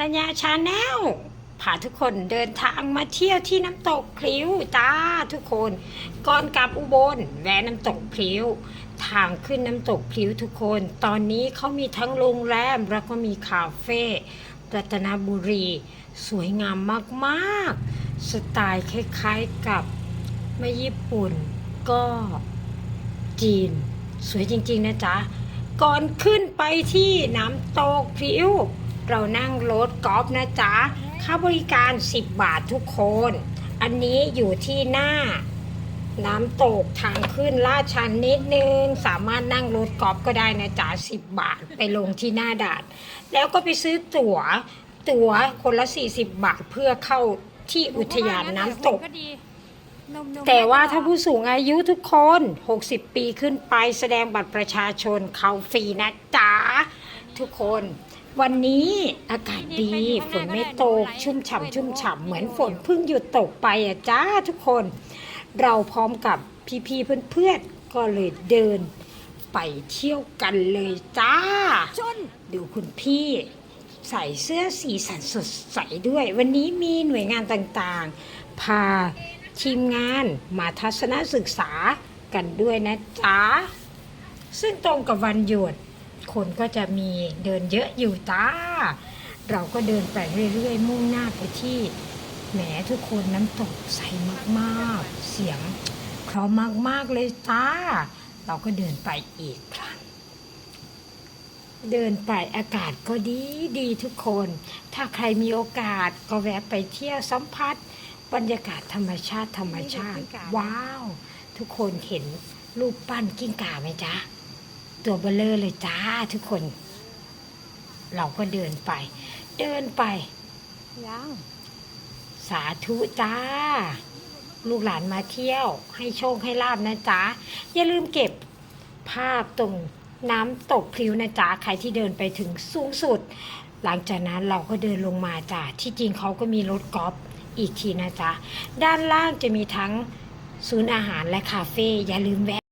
รัญญาชาแนลพาทุกคนเดินทางมาเที่ยวที่น้ำตกพลิ้วจ้าทุกคน ก่อนกลับอุบลแวะน้ำตกพลิ้ว ทางขึ้นน้ำตกพลิ้วทุกคน ตอนนี้เขามีทั้งโรงแรมแล้วก็มีคาเฟ่รัตนบุรี สวยงามมากๆ สไตล์คล้ายๆกับไม่ญี่ปุ่นก็จีน สวยจริงๆนะจ๊ะ ก่อนขึ้นไปที่น้ำตกพริ้ว เรานั่งรถกอล์ฟนะจ๊ะค่าบริการ 10 บาททุกคน อันนี้อยู่ที่หน้า น้ำตกทางขึ้นลาดชันนิดนึง สามารถนั่งรถกอล์ฟก็ได้นะจ๊ะ10 บาทไปลงที่หน้าด่าน แล้วก็ไปซื้อตั๋ว ตั๋วคนละ 40 บาทเพื่อเข้าที่อุทยานน้ำตกแต่ว่าถ้าผู้สูงอายุทุกคน 60 ปีขึ้นไปแสดงบัตรประชาชนเขาฟรีนะจ๊ะทุกคน วันนี้อากาศดีฝนไม่ตกชุ่มฉ่ำชุ่มฉ่ำเหมือนฝนเพิ่งหยุดตกไปอะจ้าทุกคน เราพร้อมกับพี่ๆเพื่อนๆก็เลยเดิน ไปเที่ยวกันเลยจ้าชนดูคุณพี่ ใส่เสื้อสีสันสดใสด้วย วันนี้มีหน่วยงานต่างๆ พาทีมงานมาทัศนศึกษากันด้วยนะจ๊ะซึ่งตรงกับวันหยุด คนก็จะมีเดินเยอะอยู่จ้า เราก็เดินไปเรื่อยๆ มุ่งหน้าไปที่แหมทุกคนน้ำตกใสมากๆ เสียงเพราะมากๆเลยจ้า เราก็เดินไปอีกครั้งเดินไปอากาศก็ดีดีทุกคน ถ้าใครมีโอกาสก็แวะไปเที่ยวสัมผัสบรรยากาศธรรมชาติธรรมชาติ ว้าว ทุกคนเห็นรูปปั้นกิ้งก่าไหมจ๊ะ ตัวเบลเลอร์เลยจ้าทุกคน เราก็เดินไป เดินไปยังสาธุจ้า ลูกหลานมาเที่ยว ให้โชคให้ลาบนะจ๊ะ อย่าลืมเก็บภาพตรงน้ำตกพริ้วนะจ๊ะ ใครที่เดินไปถึงสูงสุด หลังจากนั้นเราก็เดินลงมาจ้ะ ที่จริงเขาก็มีรถกอล์ฟอีกทีนะจ๊ะ ด้านล่างจะมีทั้งศูนย์อาหารและคาเฟ่อย่าลืมแวะ